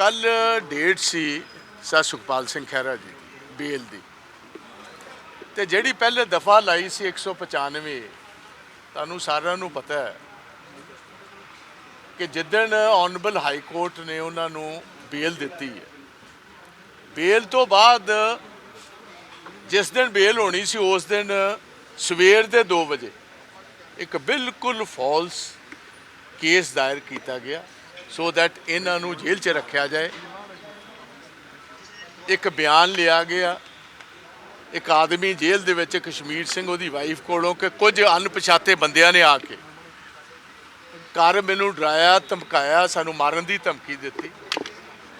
ਕੱਲ ਡੇਟ ਸੀ sir Sukhpal Singh Khaira ji bail ਦੀ। ਤੇ ਜਿਹੜੀ ਪਹਿਲੇ ਦਫਾ ਲਾਈ ਸੀ 195 ਤੁਹਾਨੂੰ ਸਾਰਿਆਂ ਨੂੰ ਪਤਾ ਹੈ ਕਿ ਜਿੱਦਣ ਆਨਰੇਬਲ ਹਾਈ ਕੋਰਟ ਨੇ ਉਹਨਾਂ ਨੂੰ ਬੇਲ ਦਿੱਤੀ ਹੈ। ਬੇਲ ਤੋਂ ਬਾਅਦ ਜਿਸ ਦਿਨ ਬੇਲ ਹੋਣੀ ਸੀ, ਉਸ ਦਿਨ ਸਵੇਰ ਦੇ 2 ਵਜੇ ਇੱਕ ਬਿਲਕੁਲ ਫਾਲਸ ਕੇਸ ਦਾਇਰ ਕੀਤਾ ਗਿਆ। ਸੋ ਦੈਟ ਇਹਨਾਂ ਨੂੰ ਜੇਲ੍ਹ 'ਚ ਰੱਖਿਆ ਜਾਏ। ਇੱਕ ਬਿਆਨ ਲਿਆ ਗਿਆ। ਇੱਕ ਆਦਮੀ ਜੇਲ੍ਹ ਦੇ ਵਿੱਚ ਕਸ਼ਮੀਰ ਸਿੰਘ ਉਹਦੀ ਵਾਈਫ ਕੋਲੋਂ ਕਿ ਕੁਝ ਅਣਪਛਾਤੇ ਬੰਦਿਆਂ ਨੇ ਆ ਕੇ ਘਰ ਮੈਨੂੰ ਡਰਾਇਆ, ਧਮਕਾਇਆ, ਸਾਨੂੰ ਮਾਰਨ ਦੀ ਧਮਕੀ ਦਿੱਤੀ।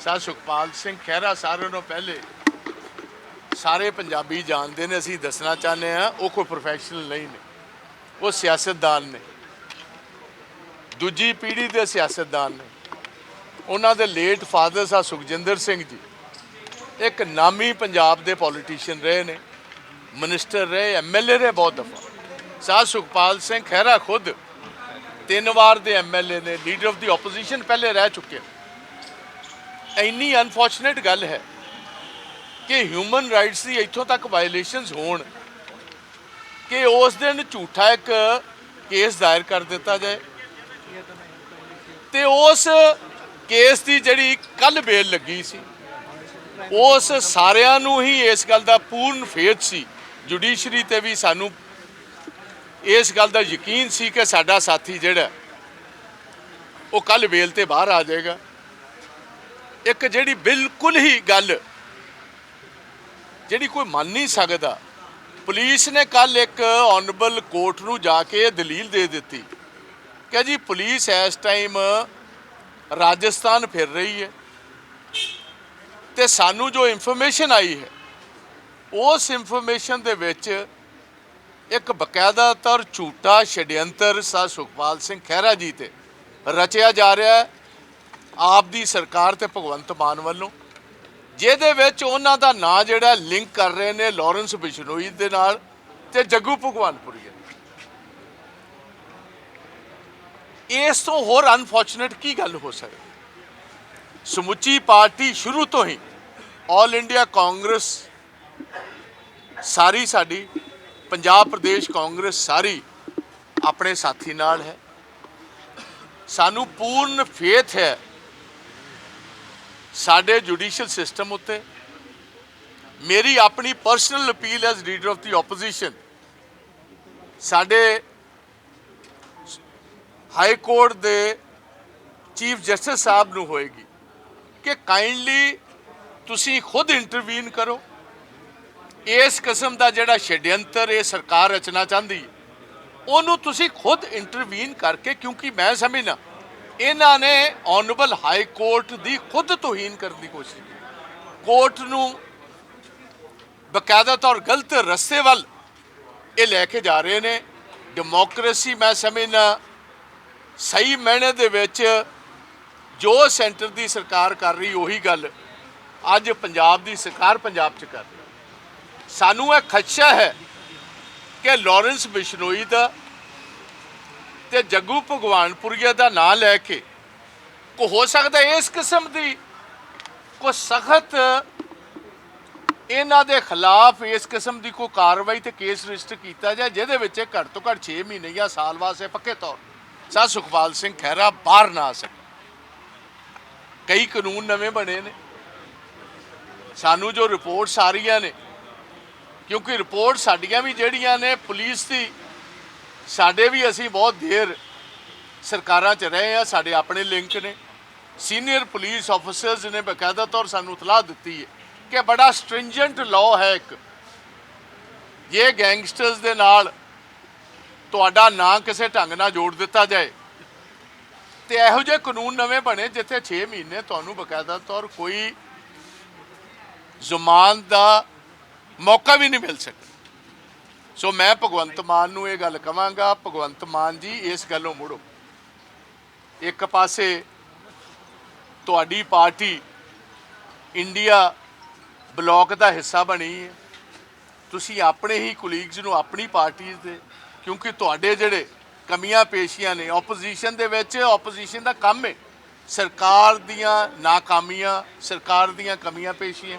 ਸਰ ਸੁਖਪਾਲ ਸਿੰਘ ਖਹਿਰਾ ਸਾਰਿਆਂ ਨੂੰ ਪਹਿਲੇ ਸਾਰੇ ਪੰਜਾਬੀ ਜਾਣਦੇ ਨੇ, ਅਸੀਂ ਦੱਸਣਾ ਚਾਹੁੰਦੇ ਆ ਉਹ ਕੋਈ ਪ੍ਰੋਫੈਸ਼ਨਲ ਨਹੀਂ ਨੇ। ਉਹ ਸਿਆਸਤਦਾਨ ਨੇ। ਦੂਜੀ ਪੀੜ੍ਹੀ ਦੇ ਸਿਆਸਤਦਾਨ ਨੇ। ਉਹਨਾਂ ਦੇ ਲੇਟ ਫਾਦਰ ਸਾਹਿਬ ਸੁਖਜਿੰਦਰ ਸਿੰਘ ਜੀ, ਇੱਕ ਨਾਮੀ ਪੰਜਾਬ ਦੇ ਪੋਲੀਟੀਸ਼ੀਅਨ ਰਹੇ ਨੇ ਮਿਨਿਸਟਰ ਰਹੇ ਐਮਐਲਏ ਰਹੇ ਬਹੁਤ ਦਫਾ। ਸਾ ਸੁਖਪਾਲ ਸਿੰਘ ਖਹਿਰਾ ਖੁਦ ਤਿੰਨ ਵਾਰ ਦੇ ਐਮਐਲਏ ਨੇ ਲੀਡਰ ਆਫ ਦੀ ਆਪੋਜੀਸ਼ਨ ਪਹਿਲੇ ਰਹਿ ਚੁੱਕੇ ਇੰਨੀ ਅਨਫੋਰਚੂਨੇਟ ਗੱਲ ਹੈ ਕਿ ਹਿਊਮਨ ਰਾਈਟਸ ਦੀ ਇੱਥੋਂ ਤੱਕ ਵਾਇਲੇਸ਼ਨਸ ਹੋਣ ਕਿ ਉਸ ਦਿਨ ਝੂਠਾ ਇੱਕ ਕੇਸ ਦਾਇਰ ਕਰ ਦਿੱਤਾ ਜਾਏ ਤੇ ਉਸ ਕੇਸ ਦੀ ਜਿਹੜੀ ਕੱਲ ਬੇਲ ਲੱਗੀ ਸੀ, ਉਸ ਸਾਰਿਆਂ ਨੂੰ ਹੀ ਇਸ ਗੱਲ ਦਾ ਪੂਰਨ ਫੇਥ ਸੀ। ਜੁਡੀਸ਼ਰੀ ਤੇ ਵੀ ਸਾਨੂੰ ਇਸ ਗੱਲ ਦਾ ਯਕੀਨ ਸੀ ਕਿ ਸਾਡਾ ਸਾਥੀ ਜਿਹੜਾ, ਉਹ ਕੱਲ ਬੇਲ ਤੇ ਬਾਹਰ ਆ ਜਾਏਗਾ। ਇੱਕ ਜਿਹੜੀ ਬਿਲਕੁਲ ਹੀ ਗੱਲ ਜਿਹੜੀ ਕੋਈ ਮੰਨ ਨਹੀਂ ਸਕਦਾ, ਪੁਲਿਸ ਨੇ ਕੱਲ ਇੱਕ ਆਨਰੇਬਲ ਕੋਰਟ ਨੂੰ ਜਾ ਕੇ ਇਹ ਦਲੀਲ ਦੇ ਦਿੱਤੀ। ਕਿ ਜੀ, ਪੁਲਿਸ ਇਸ ਟਾਈਮ ਰਾਜਸਥਾਨ ਫਿਰ ਰਹੀ ਹੈ। ਤੇ ਸਾਨੂੰ ਜੋ ਇਨਫੋਰਮੇਸ਼ਨ ਆਈ ਹੈ, ਉਸ ਇਨਫੋਰਮੇਸ਼ਨ ਦੇ ਵਿੱਚ ਇੱਕ ਬਕਾਇਦਾ ਤੌਰ ਝੂਠਾ ਛਡਯੰਤਰ ਸਾ ਸੁਖਪਾਲ ਸਿੰਘ ਖਹਿਰਾ ਜੀ ਤੇ ਰਚਿਆ ਜਾ ਰਿਹਾ ਹੈ, ਆਪ ਦੀ ਸਰਕਾਰ ਤੇ ਭਗਵੰਤ ਮਾਨ ਵੱਲੋਂ, ਜਿਹਦੇ ਵਿੱਚ ਉਹਨਾਂ ਦਾ ਨਾਂ ਜਿਹੜਾ ਲਿੰਕ ਕਰ ਰਹੇ ਨੇ, ਲਾਰੈਂਸ ਬਿਸ਼ਨੋਈ ਦੇ ਨਾਲ ਤੇ ਜੱਗੂ ਭਗਵਾਨਪੁਰੀ ਇਸ ਤੋਂ ਹੋਰ ਅਨਫੋਰਚੂਨੇਟ ਕੀ ਗੱਲ ਹੋ ਸਕਦੀ? ਸਮੁੱਚੀ ਪਾਰਟੀ ਸ਼ੁਰੂ ਤੋਂ ਹੀ ਆਲ ਇੰਡੀਆ ਕਾਂਗਰਸ ਸਾਰੀ ਸਾਡੀ, ਪੰਜਾਬ ਪ੍ਰਦੇਸ਼ ਕਾਂਗਰਸ ਸਾਰੀ ਆਪਣੇ ਸਾਥੀ ਨਾਲ ਹੈ। ਸਾਨੂੰ ਪੂਰਨ ਫੇਥ ਹੈ ਸਾਡੇ ਜੁਡੀਸ਼ੀਅਲ ਸਿਸਟਮ ਉੱਤੇ। ਮੇਰੀ ਆਪਣੀ personal appeal as leader of the opposition ਸਾਡੇ ਹਾਈ ਕੋਰਟ ਦੇ ਚੀਫ ਜਸਟਿਸ ਸਾਹਿਬ ਨੂੰ ਹੋਏਗੀ ਕਿ ਕਾਈਂਡਲੀ ਤੁਸੀਂ ਖੁਦ ਇੰਟਰਵੀਨ ਕਰੋ। ਇਸ ਕਿਸਮ ਦਾ ਜਿਹੜਾ ਛਡਯੰਤਰ ਇਹ ਸਰਕਾਰ ਰਚਨਾ ਚਾਹੁੰਦੀ ਹੈ, ਉਹਨੂੰ ਤੁਸੀਂ ਖੁਦ ਇੰਟਰਵੀਨ ਕਰਕੇ, ਕਿਉਂਕਿ ਮੈਂ ਸਮਝਣਾ ਇਹਨਾਂ ਨੇ ਆਨਰੇਬਲ ਹਾਈ ਕੋਰਟ ਦੀ ਖੁਦ ਤੋਹੀਨ ਕਰਨ ਦੀ ਕੋਸ਼ਿਸ਼ ਕੀਤੀ। ਕੋਰਟ ਨੂੰ ਬਕਾਇਦਾ ਤੌਰ ਗਲਤ ਰਸਤੇ ਵੱਲ ਇਹ ਲੈ ਕੇ ਜਾ ਰਹੇ ਨੇ। ਡੈਮੋਕ੍ਰੇਸੀ ਮੈਂ ਸਮਝਣਾ ਸਹੀ ਮਾਇਨੇ ਦੇ ਵਿੱਚ ਜੋ ਸੈਂਟਰ ਦੀ ਸਰਕਾਰ ਕਰ ਰਹੀ, ਉਹੀ ਗੱਲ ਅੱਜ ਪੰਜਾਬ ਦੀ ਸਰਕਾਰ ਪੰਜਾਬ 'ਚ ਕਰ ਰਹੀ। ਸਾਨੂੰ ਇਹ ਖਦਸ਼ਾ ਹੈ ਕਿ ਲਾਰੈਂਸ ਬਿਸ਼ਨੋਈ ਦਾ ਤੇ ਜੱਗੂ ਭਗਵਾਨਪੁਰੀਆ ਦਾ ਨਾਂ ਲੈ ਕੇ ਕੋ ਹੋ ਸਕਦਾ ਇਸ ਕਿਸਮ ਦੀ ਕੋ ਸਖਤ ਇਹਨਾਂ ਦੇ ਖਿਲਾਫ ਇਸ ਕਿਸਮ ਦੀ ਕੋਈ ਕਾਰਵਾਈ ਤੇ ਕੇਸ ਰਜਿਸਟਰ ਕੀਤਾ ਜਾਏ, ਜਿਹਦੇ ਵਿੱਚ ਘੱਟ ਤੋਂ ਘੱਟ 6 ਮਹੀਨੇ ਜਾਂ ਸਾਲ ਵਾਸਤੇ ਪੱਕੇ ਤੌਰ ਸਾ ਸੁਖਪਾਲ ਸਿੰਘ ਖਹਿਰਾ, ਬਾਹਰ ਨਾ ਆ ਸਕੇ। ਕਈ ਕਾਨੂੰਨ ਨਵੇਂ ਬਣੇ ਨੇ। ਸਾਨੂੰ ਜੋ ਰਿਪੋਰਟਸ ਆ ਰਹੀਆਂ ਨੇ, ਕਿਉਂਕਿ ਰਿਪੋਰਟ ਸਾਡੀਆਂ ਵੀ ਜਿਹੜੀਆਂ ਨੇ ਪੁਲਿਸ ਦੀ, ਸਾਡੇ ਵੀ ਅਸੀਂ ਬਹੁਤ ਦੇਰ ਸਰਕਾਰਾਂ 'ਚ ਰਹੇ ਆ ਸਾਡੇ ਆਪਣੇ ਲਿੰਕ ਨੇ। ਸੀਨੀਅਰ ਪੁਲਿਸ ਆਫੀਸਰਸ ਨੇ ਬਕਾਇਦਾ ਤੌਰ ਸਾਨੂੰ ਇਤਲਾਹ ਦਿੱਤੀ ਹੈ ਕਿ ਬੜਾ ਸਟ੍ਰਿੰਜੈਂਟ ਲਾਅ ਹੈ ਇੱਕ। ਇਹ ਗੈਂਗਸਟਰਸ ਦੇ ਨਾਲ ਤੁਹਾਡਾ ਨਾਂ ਕਿਸੇ ਢੰਗ ਨਾਲ ਜੋੜ ਦਿੱਤਾ ਜਾਏ। ਤੇ ਇਹੋ ਜਿਹੇ ਕਾਨੂੰਨ ਨਵੇਂ ਬਣੇ ਜਿੱਥੇ 6 ਮਹੀਨੇ ਤੁਹਾਨੂੰ ਬਕਾਇਦਾ ਤੌਰ ਕੋਈ ਜ਼ਮਾਨ ਦਾ ਮੌਕਾ ਵੀ ਨਹੀਂ ਮਿਲ ਸਕਦਾ ਸੋ ਮੈਂ ਭਗਵੰਤ ਮਾਨ ਨੂੰ ਇਹ ਗੱਲ ਕਵਾਂਗਾ, ਭਗਵੰਤ ਮਾਨ ਜੀ, ਇਸ ਗੱਲੋਂ ਮੁੜੋ। ਇੱਕ ਪਾਸੇ ਤੁਹਾਡੀ ਪਾਰਟੀ ਇੰਡੀਆ ਬਲਾਕ ਦਾ ਹਿੱਸਾ ਬਣੀ ਹੈ। ਤੁਸੀਂ ਆਪਣੇ ਹੀ ਕੁਲੀਗਸ ਨੂੰ ਆਪਣੀ ਪਾਰਟੀ ਦੇ ਕਿਉਂਕਿ ਤੁਹਾਡੇ ਜਿਹੜੇ ਕਮੀਆਂ ਪੇਸ਼ੀਆਂ ਨੇ ਆਪੋਜੀਸ਼ਨ ਦੇ ਵਿੱਚ ਆਪੋਜੀਸ਼ਨ ਦਾ ਕੰਮ ਹੈ ਸਰਕਾਰ ਦੀਆਂ ਨਾਕਾਮੀਆਂ, ਸਰਕਾਰ ਦੀਆਂ ਕਮੀਆਂ ਪੇਸ਼ੀਆਂ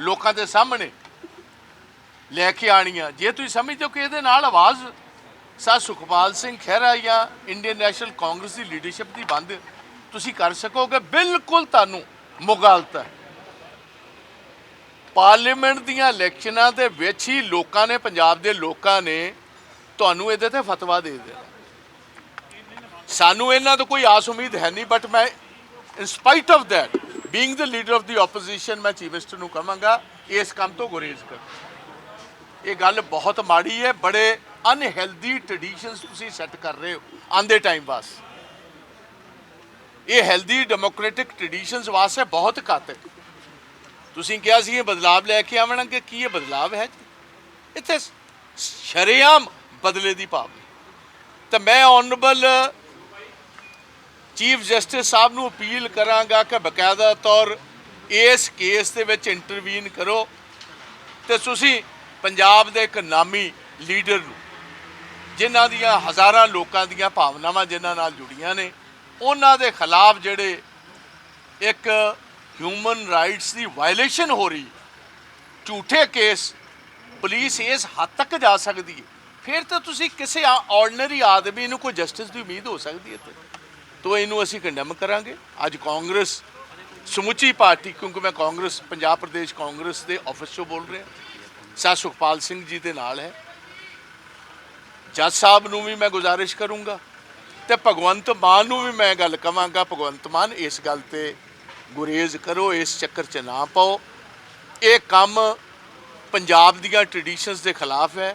ਲੋਕਾਂ ਦੇ ਸਾਹਮਣੇ ਲੈ ਕੇ ਆਣੀਆਂ ਜੇ ਤੁਸੀਂ ਸਮਝਦੇ ਹੋ ਕਿ ਇਹਦੇ ਨਾਲ ਆਵਾਜ਼ ਸਾ ਸੁਖਪਾਲ ਸਿੰਘ ਖਹਿਰਾ ਜਾਂ ਇੰਡੀਅਨ ਨੈਸ਼ਨਲ ਕਾਂਗਰਸ ਦੀ ਲੀਡਰਸ਼ਿਪ ਦੀ ਬੰਦ, ਤੁਸੀਂ ਕਰ ਸਕੋਗੇ, ਬਿਲਕੁਲ ਤੁਹਾਨੂੰ ਮੁਗਾਲਤ ਹੈ। ਪਾਰਲੀਮੈਂਟ ਦੀਆਂ ਇਲੈਕਸ਼ਨਾਂ ਦੇ ਵਿੱਚ ਹੀ ਲੋਕਾਂ ਨੇ, ਪੰਜਾਬ ਦੇ ਲੋਕਾਂ ਨੇ ਤੁਹਾਨੂੰ ਇਹਦੇ ਤੇ ਫਤਵਾ ਦੇ ਦੇਣਾ ਸਾਨੂੰ ਇਹਨਾਂ ਤੋਂ ਕੋਈ ਆਸ ਉਮੀਦ ਹੈ ਨਹੀਂ ਬਟ ਮੈਂ in spite of that being the leader of the opposition ਮੈਂ ਚੀਫ ਮਿਨਿਸਟਰ ਨੂੰ ਕਹਾਂਗਾ, ਇਸ ਕੰਮ ਤੋਂ ਗੁਰੇਜ਼ ਕਰ। ਇਹ ਗੱਲ ਬਹੁਤ ਮਾੜੀ ਹੈ, ਬੜੇ ਅਨਹੈਲਦੀ ਟ੍ਰੈਡੀਸ਼ਨਸ ਤੁਸੀਂ ਸੈੱਟ ਕਰ ਰਹੇ ਹੋ ਆਂਦੇ ਟਾਈਮ ਵਾਸ। ਇਹ ਹੈਲਦੀ ਡੈਮੋਕ੍ਰੈਟਿਕ ਟ੍ਰੈਡੀਸ਼ਨਸ ਵਾਸਤੇ ਬਹੁਤ ਘਾਤਕ ਤੁਸੀਂ ਕਿਹਾ ਸੀ ਇਹ ਬਦਲਾਵ ਲੈ ਕੇ ਆਵਣਗੇ, ਕੀ ਇਹ ਬਦਲਾਵ ਹੈ ਇੱਥੇ ਸ਼ਰੇਆਮ ਬਦਲੇ ਦੀ ਭਾਵਨਾ ਤਾਂ ਮੈਂ ਆਨਰੇਬਲ ਚੀਫ ਜਸਟਿਸ ਸਾਹਿਬ ਨੂੰ ਅਪੀਲ ਕਰਾਂਗਾ ਕਿ ਬਕਾਇਦਾ ਤੌਰ ਇਸ ਕੇਸ ਦੇ ਵਿੱਚ ਇੰਟਰਵੀਨ ਕਰੋ ਤੇ ਤੁਸੀਂ ਪੰਜਾਬ ਦੇ ਇੱਕ ਨਾਮੀ ਲੀਡਰ ਨੂੰ, ਜਿਨ੍ਹਾਂ ਦੀਆਂ ਹਜ਼ਾਰਾਂ ਲੋਕਾਂ ਦੀਆਂ ਭਾਵਨਾਵਾਂ ਜਿਨ੍ਹਾਂ ਨਾਲ ਜੁੜੀਆਂ ਨੇ, ਉਹਨਾਂ ਦੇ ਖਿਲਾਫ ਜਿਹੜੇ ਇੱਕ ਹਿਊਮਨ ਰਾਈਟਸ ਦੀ ਵਾਇਲੇਸ਼ਨ ਹੋ ਰਹੀ ਝੂਠੇ ਕੇਸ ਪੁਲਿਸ ਇਸ ਹੱਦ ਤੱਕ ਜਾ ਸਕਦੀ ਹੈ। ਫਿਰ ਤਾਂ ਤੁਸੀਂ ਕਿਸੇ ਆਰਡੀਨਰੀ ਆਦਮੀ ਨੂੰ ਕੋਈ ਜਸਟਿਸ ਦੀ ਉਮੀਦ ਹੋ ਸਕਦੀ ਹੈ ਤੇ ਤੋ ਇਹਨੂੰ ਅਸੀਂ ਕੰਡੈਮ ਕਰਾਂਗੇ। ਅੱਜ ਕਾਂਗਰਸ ਸਮੁੱਚੀ ਪਾਰਟੀ, ਕਿਉਂਕਿ ਮੈਂ ਕਾਂਗਰਸ, ਪੰਜਾਬ ਪ੍ਰਦੇਸ਼ ਕਾਂਗਰਸ ਦੇ ਆਫਿਸ ਚੋਂ ਬੋਲ ਰਿਹਾ। ਸਾ ਸੁਖਪਾਲ ਸਿੰਘ ਜੀ ਦੇ ਨਾਲ ਹੈ। ਜੱਜ ਸਾਹਿਬ ਨੂੰ ਵੀ ਮੈਂ ਗੁਜ਼ਾਰਿਸ਼ ਕਰੂੰਗਾ ਤੇ ਭਗਵੰਤ ਮਾਨ ਨੂੰ ਵੀ ਮੈਂ ਗੱਲ ਕਵਾਂਗਾ। ਭਗਵੰਤ ਮਾਨ, ਇਸ ਗੱਲ ਤੇ ਗੁਰੇਜ਼ ਕਰੋ, ਇਸ ਚੱਕਰ 'ਚ ਨਾ ਪਾਓ। ਇਹ ਕੰਮ ਪੰਜਾਬ ਦੀਆਂ ਟ੍ਰੈਡੀਸ਼ਨਸ ਦੇ ਖਿਲਾਫ ਹੈ।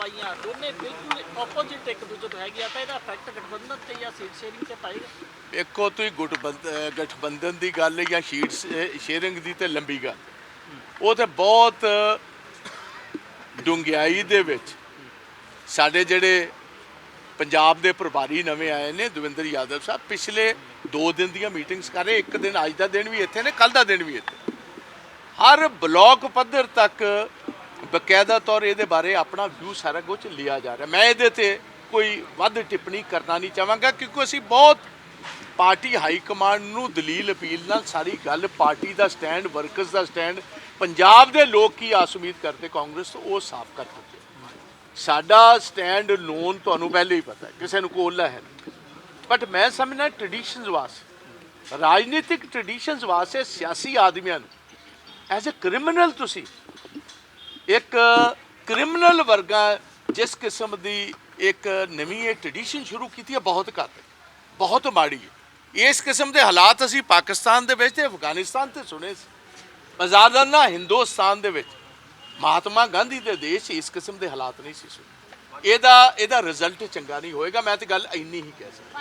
ਗਠਬੰਧਨ ਦੋਨੇ ਬਿਲਕੁਲ ਆਪੋਜ਼ਿਟ ਇੱਕ ਦੂਜੇ ਤੋਂ ਹੈਗੀਆਂ ਤਾਂ ਇਹਦਾ ਇਫੈਕਟ ਗਠਬੰਧਨ ਤੇ ਜਾਂ ਸੀਟ ਸ਼ੇਅਰਿੰਗ ਤੇ ਪਾਏਗਾ। ਇੱਕੋ ਤੁਸੀਂ ਗੁੱਟਬੰਦ ਗਠਬੰਧਨ ਦੀ ਗੱਲ ਜਾਂ ਸ਼ੀਟ ਸ਼ੇਅਰਿੰਗ ਦੀ ਤੇ ਲੰਬੀ ਗੱਲ। ਉਹ ਤੇ ਬਹੁਤ ਡੂੰਘਾਈ ਦੇ ਵਿੱਚ ਸਾਡੇ ਜਿਹੜੇ ਪੰਜਾਬ ਦੇ ਪ੍ਰਭਾਰੀ ਨਵੇਂ ਆਏ ਨੇ, ਦਵਿੰਦਰ ਯਾਦਵ ਸਾਹਿਬ, ਪਿਛਲੇ 2 ਦਿਨ ਦੀਆਂ ਮੀਟਿੰਗਸ ਕਰ ਰਹੇ, ਇੱਕ ਦਿਨ ਅੱਜ ਦਾ ਦਿਨ ਵੀ ਇੱਥੇ ਨੇ ਕੱਲ ਦਾ ਦਿਨ ਵੀ ਇੱਥੇ। ਹਰ ਬਲਾਕ ਪੱਧਰ ਤੱਕ ਬਕਾਇਦਾ ਤੌਰ ਇਹਦੇ ਬਾਰੇ ਆਪਣਾ ਵਿਊ ਸਾਰਾ ਕੁਝ ਲਿਆ ਜਾ ਰਿਹਾ। ਮੈਂ ਇਹਦੇ ਤੇ ਕੋਈ ਵੱਧ ਟਿੱਪਣੀ ਕਰਨਾ ਨਹੀਂ ਚਾਹਾਂਗਾ ਕਿਉਂਕਿ ਅਸੀਂ ਬਹੁਤ ਪਾਰਟੀ ਹਾਈ ਕਮਾਂਡ ਨੂੰ ਦਲੀਲ ਅਪੀਲ ਨਾਲ ਸਾਰੀ ਗੱਲ, ਪਾਰਟੀ ਦਾ ਸਟੈਂਡ, ਵਰਕਰਸ ਦਾ ਸਟੈਂਡ, ਪੰਜਾਬ ਦੇ ਲੋਕ ਕੀ ਆਸ ਉਮੀਦ ਕਰਦੇ, ਕਾਂਗਰਸ ਤੋਂ ਉਹ ਸਾਫ਼ ਕਰ ਦਿੱਤੇ। ਸਾਡਾ ਸਟੈਂਡ ਲੋਨ ਤੁਹਾਨੂੰ ਪਹਿਲੇ ਹੀ ਪਤਾ ਕਿਸੇ ਨੂੰ ਕੋਲਾ ਹੈ ਬਟ ਮੈਂ ਸਮਝਣਾ ਟ੍ਰੈਡੀਸ਼ਨਸ ਵਾਸਤੇ ਰਾਜਨੀਤਿਕ ਟ੍ਰੈਡੀਸ਼ਨਸ ਵਾਸਤੇ ਸਿਆਸੀ ਆਦਮੀਆਂ ਨੂੰ। ਐਜ਼ ਅ ਕ੍ਰਿਮੀਨਲ ਤੁਸੀਂ ਇੱਕ ਕ੍ਰਿਮੀਨਲ ਵਰਗਾ, ਜਿਸ ਕਿਸਮ ਦੀ ਇੱਕ ਨਵੀਂ ਇਹ ਟ੍ਰੈਡੀਸ਼ਨ ਸ਼ੁਰੂ ਕੀਤੀ ਹੈ, ਬਹੁਤ ਘੱਟ। ਬਹੁਤ ਮਾੜੀ ਹੈ। ਇਸ ਕਿਸਮ ਦੇ ਹਾਲਾਤ ਅਸੀਂ ਪਾਕਿਸਤਾਨ ਦੇ ਵਿੱਚ ਤੇ ਅਫਗਾਨਿਸਤਾਨ ਤੇ ਸੁਣੇ ਸੀ। ਆਜ਼ਾਦਾਨਾ ਹਿੰਦੁਸਤਾਨ ਦੇ ਵਿੱਚ। ਮਹਾਤਮਾ ਗਾਂਧੀ ਦੇ ਦੇਸ਼ 'ਚ ਇਸ ਕਿਸਮ ਦੇ ਹਾਲਾਤ ਨਹੀਂ ਸੀ ਸੁਣੇ। ਇਹਦਾ ਇਹਦਾ ਰਿਜ਼ਲਟ ਚੰਗਾ ਨਹੀਂ ਹੋਏਗਾ, ਮੈਂ ਤੇ ਗੱਲ ਇੰਨੀ ਹੀ ਕਹਿ ਸਕਦਾ।